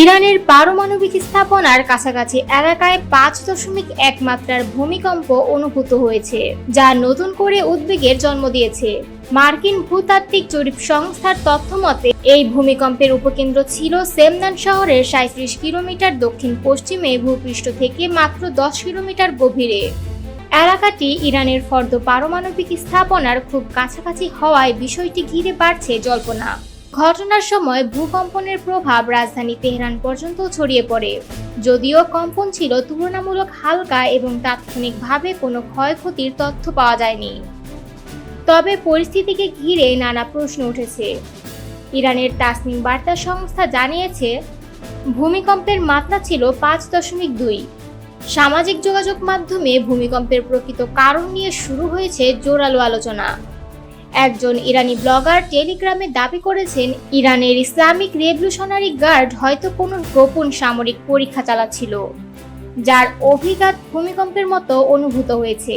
ইরানের পারমাণবিক স্থাপনার কাছাকাছি এলাকায় পাঁচ দশমিক এক মাত্রার ভূমিকম্প অনুভূত হয়েছে, যা নতুন করে উদ্বেগের জন্ম দিয়েছে। মার্কিন ভূতাত্ত্বিক জরিপ সংস্থার তথ্য মতে এই ভূমিকম্পের উপকেন্দ্র ছিল সেমনান শহরের সাঁত্রিশ কিলোমিটার দক্ষিণ পশ্চিমে ভূপৃষ্ঠ থেকে মাত্র দশ কিলোমিটার গভীরে। এলাকাটি ইরানের ফর্দ পারমাণবিক স্থাপনার খুব কাছাকাছি হওয়ায় বিষয়টি ঘিরে বাড়ছে জল্পনা। ঘটনার সময় ভূকম্পনের প্রভাব রাজধানী তেহরান পর্যন্ত ছড়িয়ে পড়ে। যদিও কম্পন ছিল তুলনামূলক হালকা এবং তাৎক্ষণিকভাবে কোনো ক্ষয়ক্ষতির তথ্য পাওয়া যায়নি। তবে পরিস্থিতিকে ঘিরে নানা প্রশ্ন উঠেছে। ইরানের তাসনিম বার্তা সংস্থা জানিয়েছে, ভূমিকম্পের মাত্রা ছিল পাঁচ দশমিক দুই। সামাজিক যোগাযোগ মাধ্যমে ভূমিকম্পের প্রকৃত কারণ নিয়ে শুরু হয়েছে জোরালো আলোচনা। একজন ইরানি ব্লগার টেলিগ্রামে দাবি করেছেন, ইরানের ইসলামিক রেভলিউশনারি গার্ড হয়তো কোনো গোপন সামরিক পরীক্ষা চালাচ্ছিল, যার অভিঘাত ভূমিকম্পের মতো অনুভূত হয়েছে।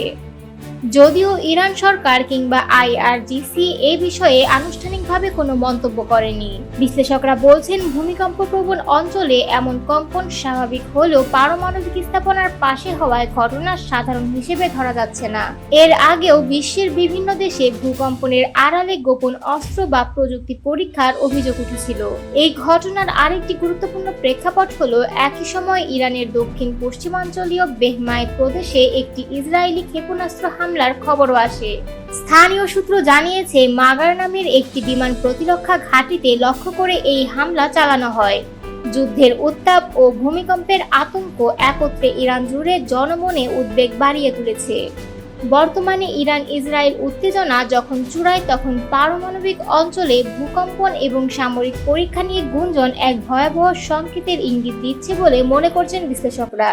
যদিও ইরান সরকার কিংবা আইআরজিসি এ বিষয়ে আনুষ্ঠানিকভাবে কোনো মন্তব্য করেনি। বিশ্লেষকরা বলছেন, ভূমিকম্প প্রবণ অঞ্চলে এমন কম্পন স্বাভাবিক হলেও পারমাণবিক স্থাপনার পাশে হওয়ায় ঘটনা সাধারণ হিসেবে ধরা যাচ্ছে না। এর আগেও বিশ্বের বিভিন্ন দেশে ভূকম্পনের আড়ালে গোপন অস্ত্র বা প্রযুক্তি পরীক্ষার অভিযোগ উঠেছিল। এই ঘটনার আরেকটি গুরুত্বপূর্ণ প্রেক্ষাপট হল, একই সময় ইরানের দক্ষিণ পশ্চিমাঞ্চলীয় বেহমায় প্রদেশে একটি ইসরায়েলি ক্ষেপণাস্ত্র হামলার খবরও আসে। স্থানীয় সূত্র জানিয়েছে, মাগার নামের একটি বিমান প্রতিরক্ষা ঘাঁটিতে লক্ষ্য করে এই হামলা চালানো হয়। যুদ্ধের উত্তাপ ও ভূমিকম্পের আতঙ্ক একত্রে ইরান জুড়ে জনমনে উদ্বেগ বাড়িয়ে তুলেছে। বর্তমানে ইরান ইসরায়েল উত্তেজনা যখন চূড়ায়, তখন পারমাণবিক অঞ্চলে ভূকম্পন এবং সামরিক পরীক্ষা নিয়ে গুঞ্জন এক ভয়াবহ সংকেতের ইঙ্গিত দিচ্ছে বলে মনে করছেন বিশ্লেষকরা।